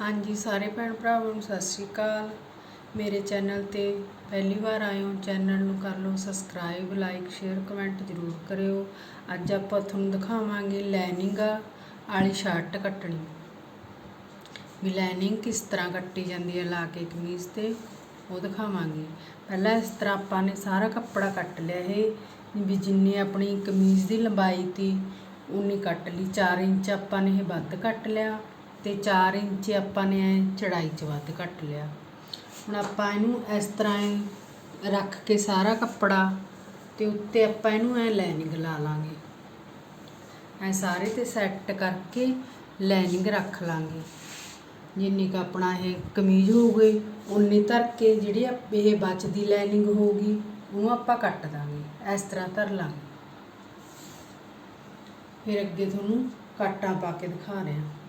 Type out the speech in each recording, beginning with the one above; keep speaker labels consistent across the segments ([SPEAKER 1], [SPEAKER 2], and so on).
[SPEAKER 1] ਹਾਂਜੀ, ਸਾਰੇ ਭੈਣ ਭਰਾਵਾਂ ਨੂੰ ਸਤਿ ਸ਼੍ਰੀ ਅਕਾਲ। ਮੇਰੇ ਚੈਨਲ ਤੇ ਪਹਿਲੀ ਵਾਰ ਆਏ ਹੋ, ਚੈਨਲ ਨੂੰ ਕਰ ਲਓ ਸਬਸਕ੍ਰਾਈਬ, ਲਾਈਕ, ਸ਼ੇਅਰ, ਕਮੈਂਟ ਜ਼ਰੂਰ ਕਰਿਓ। ਅੱਜ ਆਪਾਂ ਤੁਹਾਨੂੰ ਦਿਖਾਵਾਂਗੇ ਲਾਈਨਿੰਗ ਵਾਲੀ ਸ਼ਰਟ ਕੱਟਣੀ। ਵੀ ਲਾਈਨਿੰਗ ਕਿਸ ਤਰ੍ਹਾਂ ਕੱਟੀ ਜਾਂਦੀ ਹੈ, ਲਾ ਕੇ ਕਮੀਜ਼ ਤੇ, ਉਹ ਦਿਖਾਵਾਂਗੇ। ਪਹਿਲਾਂ ਇਸ ਤਰ੍ਹਾਂ ਆਪਾਂ ਨੇ ਸਾਰਾ ਕੱਪੜਾ ਕੱਟ ਲਿਆ ਇਹ। ਵੀ ਜਿੰਨੀ ਆਪਣੀ ਕਮੀਜ਼ ਦੀ ਲੰਬਾਈ ਤੀ, ਉਨੀ ਕੱਟ ਲਈ। 4 ਇੰਚ ਆਪਾਂ ਨੇ ਇਹ ਵੱਧ ਕੱਟ ਲਿਆ। ਤੇ 4 ਇੰਚ ਆਪਾਂ ਨੇ ਐ ਚੜਾਈ ਚ ਵੱਧ ਕੱਟ ਲਿਆ। ਹੁਣ ਆਪਾਂ ਇਹਨੂੰ ਇਸ ਤਰ੍ਹਾਂ ਰੱਖ ਕੇ ਸਾਰਾ ਕੱਪੜਾ ਤੇ ਉੱਤੇ ਆਪਾਂ ਇਹਨੂੰ ਐ ਲਾਈਨਿੰਗ ਲਾ ਲਾਂਗੇ। ਐ ਸਾਰੇ ਤੇ ਸੈੱਟ ਕਰਕੇ ਲਾਈਨਿੰਗ ਰੱਖ ਲਾਂਗੇ। ਜਿੰਨੀ ਕੁ ਆਪਣਾ ਇਹ ਕਮੀਜ਼ ਹੋਊਗੀ ਉਨੀ ਧਰ ਕੇ ਜਿਹੜੀ ਆਪ- ਇਹ ਬਚਦੀ ਲਾਈਨਿੰਗ ਹੋਊਗੀ, ਉਹਨੂੰ ਆਪਾਂ ਕੱਟ ਦਾਂਗੇ। ਇਸ ਤਰ੍ਹਾਂ ਧਰ ਲਾਂਗੇ। ਫਿਰ ਅੱਗੇ ਤੁਹਾਨੂੰ ਕਾਟਾਂ ਪਾ ਕੇ ਦਿਖਾ ਰਹੇ। ਹਾਂ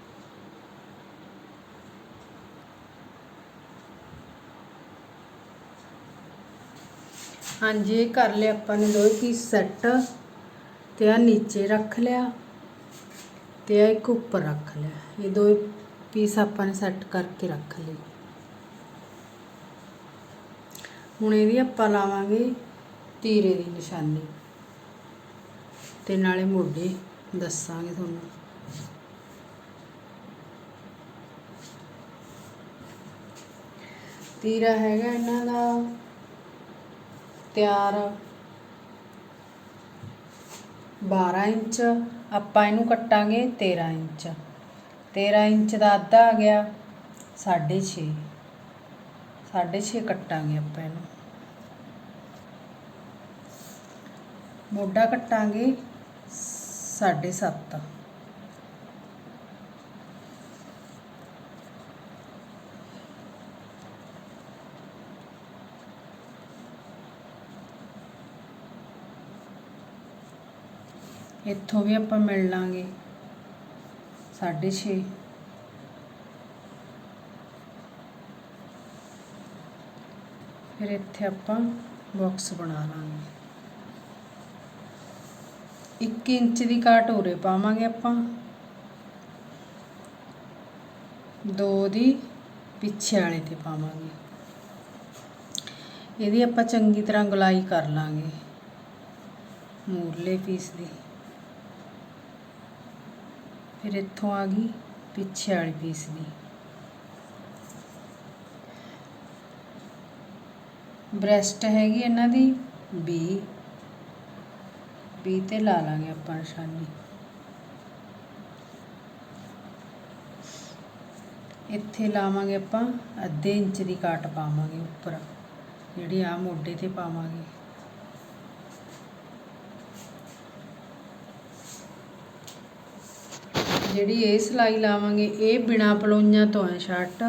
[SPEAKER 1] ਹਾਂਜੀ, ਇਹ ਕਰ ਲਿਆ ਆਪਾਂ ਨੇ ਦੋਵੇਂ ਪੀਸ ਸੈੱਟ ਤੇ ਆ ਨੀਚੇ ਰੱਖ ਲਿਆ ਤੇ ਆ ਇੱਕ ਉੱਪਰ ਰੱਖ ਲਿਆ। ਇਹ ਦੋਵੇਂ ਪੀਸ ਆਪਾਂ ਨੇ ਸੈੱਟ ਕਰਕੇ ਰੱਖ ਲਏ। ਹੁਣ ਇਹਦੀ ਆਪਾਂ ਲਾਵਾਂਗੇ ਤੀਰੇ ਦੀ ਨਿਸ਼ਾਨੀ ਤੇ ਨਾਲੇ ਮੋਢੇ ਦੱਸਾਂਗੇ ਤੁਹਾਨੂੰ। ਤੀਰਾ ਹੈਗਾ ਇਹਨਾਂ ਦਾ ਤਿਆਰ। 12 ਇੰਚ, ਆਪਾਂ ਇਹਨੂੰ ਕੱਟਾਂਗੇ 13 ਇੰਚ। 13 ਇੰਚ ਦਾ ਅੱਧਾ ਆ ਗਿਆ 6.5 6.5 ਕੱਟਾਂਗੇ ਆਪਾਂ ਇਹਨੂੰ। ਮੋਢਾ ਕੱਟਾਂਗੇ 7.5 ਇੱਥੋਂ ਵੀ ਆਪਾਂ ਮਿਲ ਲਾਂਗੇ। 6.5 ਫਿਰ ਇੱਥੇ ਆਪਾਂ ਬਾਕਸ ਬਣਾ ਲਾਂਗੇ। 1 ਇੰਚ ਦੀ ਕਾਟ ਉਰੇ ਪਾਵਾਂਗੇ ਆਪਾਂ। 2 ਦੀ ਪਿੱਛੇ ਵਾਲੇ ਤੇ ਪਾਵਾਂਗੇ। ਇਹਦੀ ਆਪਾਂ ਚੰਗੀ ਤਰ੍ਹਾਂ ਗੁਲਾਈ ਕਰ ਲਾਂਗੇ। ਮੂਰਲੇ ਪੀਸ ਦੀ। ਫਿਰ ਇੱਥੋਂ ਆ ਗਈ, ਪਿੱਛੇ ਵਾਲੀ ਪੀਸ ਦੀ ਬ੍ਰੈਸਟ ਹੈਗੀ ਇਹਨਾਂ ਦੀ 20 20 ਤੇ ਲਾ ਲਾਂਗੇ ਆਪਾਂ ਨਿਸ਼ਾਨੀ। ਇੱਥੇ ਲਾਵਾਂਗੇ ਆਪਾਂ, ਅੱਧੇ ਇੰਚ ਦੀ ਕਾਟ ਪਾਵਾਂਗੇ ਉੱਪਰ। ਜਿਹੜੀ ਆ ਮੋਢੇ ਤੇ ਪਾਵਾਂਗੇ। ਜਿਹੜੀ ਇਹ ਸਿਲਾਈ ਲਾਵਾਂਗੇ, ਇਹ ਬਿਨਾ ਪਲੋਈਆਂ ਤੋਂ ਹੈ ਸ਼ਰਟ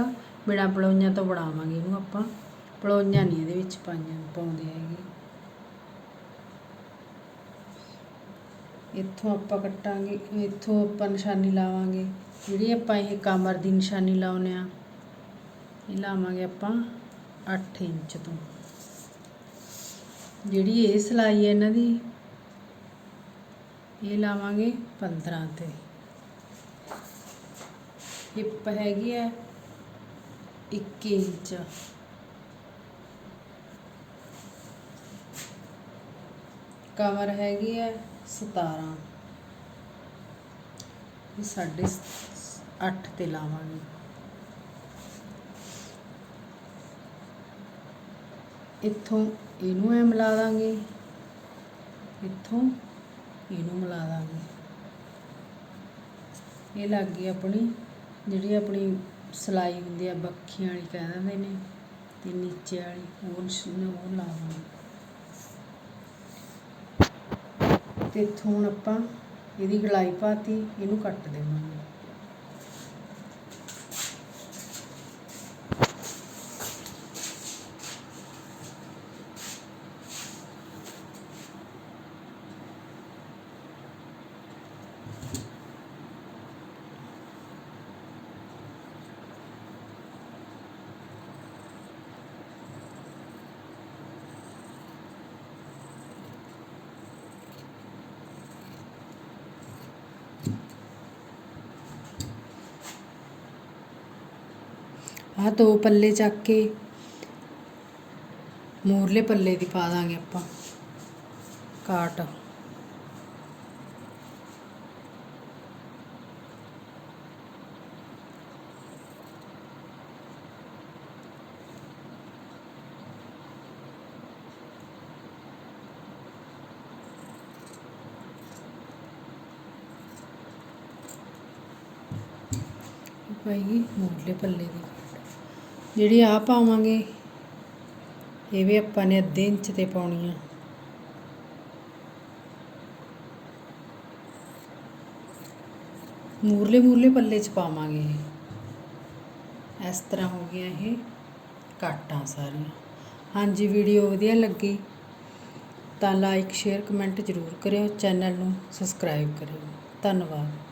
[SPEAKER 1] ਬਿਨਾ ਪਲੋਈਆਂ ਤੋਂ ਬਣਾਵਾਂਗੇ ਇਹਨੂੰ ਆਪਾਂ। ਪਲੋਈਆਂ ਨਹੀਂ ਇਹਦੇ ਵਿੱਚ ਪਾਈਆਂ, ਪਾਉਂਦੇ ਹੈਗੇ। ਇੱਥੋਂ ਆਪਾਂ ਕੱਟਾਂਗੇ, ਇੱਥੋਂ ਆਪਾਂ ਨਿਸ਼ਾਨੀ ਲਾਵਾਂਗੇ। ਜਿਹੜੀ ਆਪਾਂ ਇਹ ਕਮਰ ਦੀ ਨਿਸ਼ਾਨੀ ਲਾਉਨੇ ਆ ਇਹ ਲਾਵਾਂਗੇ ਆਪਾਂ 8 ਇੰਚ ਤੋਂ। ਜਿਹੜੀ ਇਹ ਸਿਲਾਈ ਹੈ ਇਹਨਾਂ ਦੀ, ਇਹ ਲਾਵਾਂਗੇ 15 ਤੇ। ਹਿੱਪ ਹੈਗੀ ਹੈ 21 ਇੰਚ। ਕਵਰ ਹੈਗੀ ਹੈ 17 ਇਹ ਸਾਢੇ 8 ਤੇ ਲਾਵਾਂਗੇ। ਇੱਥੋਂ ਇਹਨੂੰ ਐ ਮਿਲਾ ਦਾਂਗੇ। ਇੱਥੋਂ ਇਹਨੂੰ ਮਿਲਾ ਦਾਂਗੇ। ਇਹ ਲੱਗ ਗਈ ਆਪਣੀ ਜਿਹੜੀ ਆਪਣੀ ਸਿਲਾਈ ਹੁੰਦੀ ਆ, ਬੱਖੀਆਂ ਵਾਲੀ ਕਹਿ ਦਿੰਦੇ ਨੇ ਤੇ ਨੀਚੇ ਵਾਲੀ, ਉਹ ਨਿਸ਼- ਉਹ ਲਾਵਾਂਗੇ ਤੇ ਇੱਥੋਂ ਹੁਣ ਆਪਾਂ ਇਹਦੀ ਗਲਾਈ ਪਾਤੀ, ਇਹਨੂੰ ਕੱਟ ਦੇਵਾਂਗੇ। ਆਹ ਦੋ ਪੱਲੇ ਚੱਕ ਕੇ ਮੋਰਲੇ ਪੱਲੇ ਦੀ ਪਾ ਦਾਂਗੇ ਆਪਾਂ। ਕਾਟ। ਪਾਈਏ ਮੂਰਲੇ ਪੱਲੇ ਦੀ। ਜਿਹੜੀ ਆ ਪਾਵਾਂਗੇ, ਇਹ ਵੀ ਆਪਾਂ ਨੇ ਅੱਧੇ ਇੰਚ ਤੇ ਪਾਉਣੀ ਆ। ਮੂਰਲੇ ਮੂਰਲੇ ਪੱਲੇ ਚ ਪਾਵਾਂਗੇ ਇਹ। ਇਸ ਤਰ੍ਹਾਂ ਹੋ ਗਿਆ ਇਹ ਕਾਟਾਂ ਸਾਰੀਆਂ। ਹਾਂਜੀ, ਵੀਡੀਓ ਵਧੀਆ ਲੱਗੀ ਤਾਂ ਲਾਈਕ ਸ਼ੇਅਰ ਕਮੈਂਟ ਜ਼ਰੂਰ ਕਰਿਓ, ਚੈਨਲ ਨੂੰ ਸਬਸਕ੍ਰਾਈਬ ਕਰਿਓ। ਧੰਨਵਾਦ।